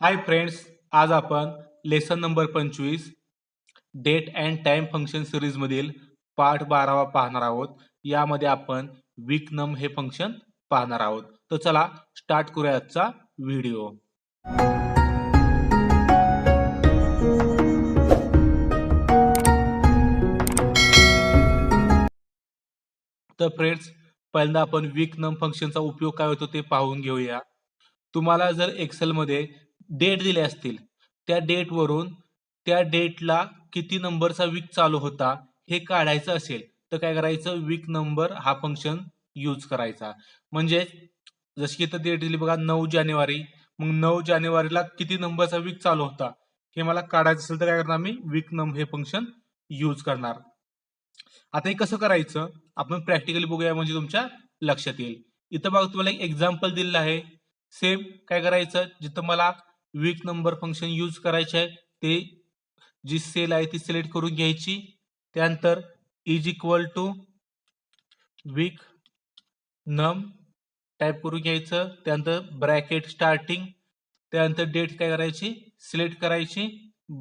हाय friends आज आपण lesson number पंचवीस date and time function series मधील पाठ बारावा पाहणार आहोत. यामध्ये आपण वीक नम हे फंक्शन पाहणार आहोत. तर चला स्टार्ट करूया आजचा व्हिडिओ तर फ्रेंड्स पहिल्यांदा आपण वीक नम फंक्शनचा उपयोग काय होतो ते पाहून घेऊया. तुम्हाला जर एक्सेल मध्ये डेट दिले असतील. त्या डेटवरून त्या डेटला किती नंबरचा वीक चालू होता हे काढायचं असेल तर काय करायचं? वीक नंबर हा फंक्शन यूज करायचा. म्हणजे जशी की इथं डेट दिली बघा नऊ जानेवारी. मग नऊ जानेवारीला किती नंबरचा वीक चालू होता? हे मला काढायचं असेल तर काय करणार मी? वीक नंबर हे फंक्शन यूज करणार. आता हे कसं करायचं? आपण प्रॅक्टिकली बघूया म्हणजे तुमच्या लक्षात येईल. इथं बघा तुम्हाला एक एक्झाम्पल दिलेलं आहे. सेम काय करायचं? जिथं मला वीक नंबर फंक्शन यूज करायचे आहे. ते जी सेल आहे ती सिलेक्ट करून घ्यायची. त्यानंतर is equal to weeknum type करून घ्यायचं. त्यानंतर ब्रॅकेट स्टार्टिंग त्यानंतर डेट काय करायची? सिलेक्ट करायची.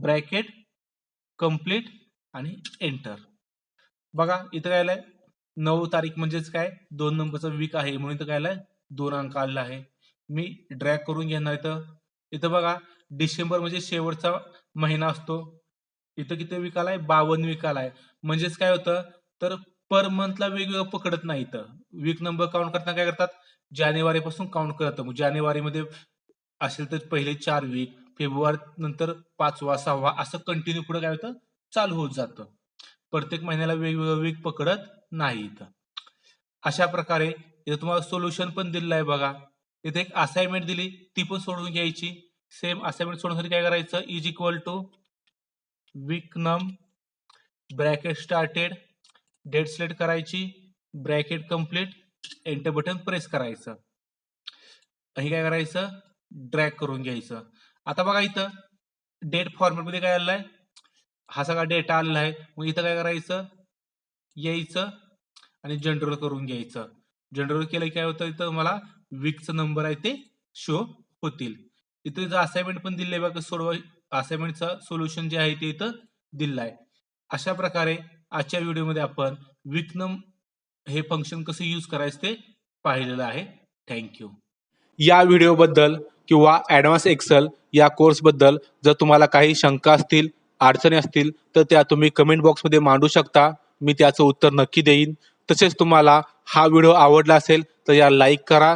ब्रॅकेट कंप्लीट आणि एंटर बघा इथं काय आलंय? नऊ तारीख म्हणजेच काय? दोन नंबरचा वीक आहे. म्हणून इथं काय आलंय? दोन अंक आलेला आहे. मी ड्रॅग करून घेणार इथं. इथं बघा डिसेंबर म्हणजे शेवटचा महिना असतो. इथं किती वीक आहे? बावन्न विकाला आहे. म्हणजेच काय होतं? तर पर मंथला वेगवेगळं पकडत नाही इथं. वीक नंबर काउंट करताना काय करतात? जानेवारी पासून काउंट करतात. मग जानेवारीमध्ये असेल तर पहिले चार वीक फेब्रुवारी नंतर पाचवा सहावा असं कंटिन्यू पुढे काय होतं? चालू होत जातं. प्रत्येक महिन्याला वेगवेगळं वीक पकडत नाही इथं. अशा प्रकारे इथं तुम्हाला सोल्युशन पण दिलेलं आहे बघा. इथे एक असाइनमेंट दिली. ती पण सोडून घ्यायची. सेम असाइनमेंट सोडण्यासाठी काय करायचं? Is equal to weeknum bracket started date select करायची. Bracket complete enter button press करायचं. हे काय करायचं? ड्रॅग करून घ्यायचं. आता बघा इथं डेट फॉर्मॅटमध्ये काय आलेलं आहे हा सगळा डेटा आलेला आहे. मग इथं काय करायचं? यायचं आणि जनरल करून घ्यायचं. जनरल केलं काय होतं इथं? मला वीकचा नंबर आहे ते शो होतील. इथं जर असाइनमेंट पण दिले बघा सोडवा असाइनमेंटचं सोल्युशन जे आहे ते इथं दिलं आहे. अशा प्रकारे आजच्या व्हिडिओमध्ये आपण विकनम हे फंक्शन कसं यूज करायचं ते पाहिलेलं आहे. थँक्यू या व्हिडिओबद्दल किंवा ॲडव्हान्स एक्सेल या कोर्सबद्दल जर तुम्हाला काही शंका असतील अडचणी असतील तर त्या तुम्ही कमेंट बॉक्समध्ये मांडू शकता. मी त्याचं उत्तर नक्की देईन. तसेच तुम्हाला हा व्हिडिओ आवडला असेल तर या लाईक करा.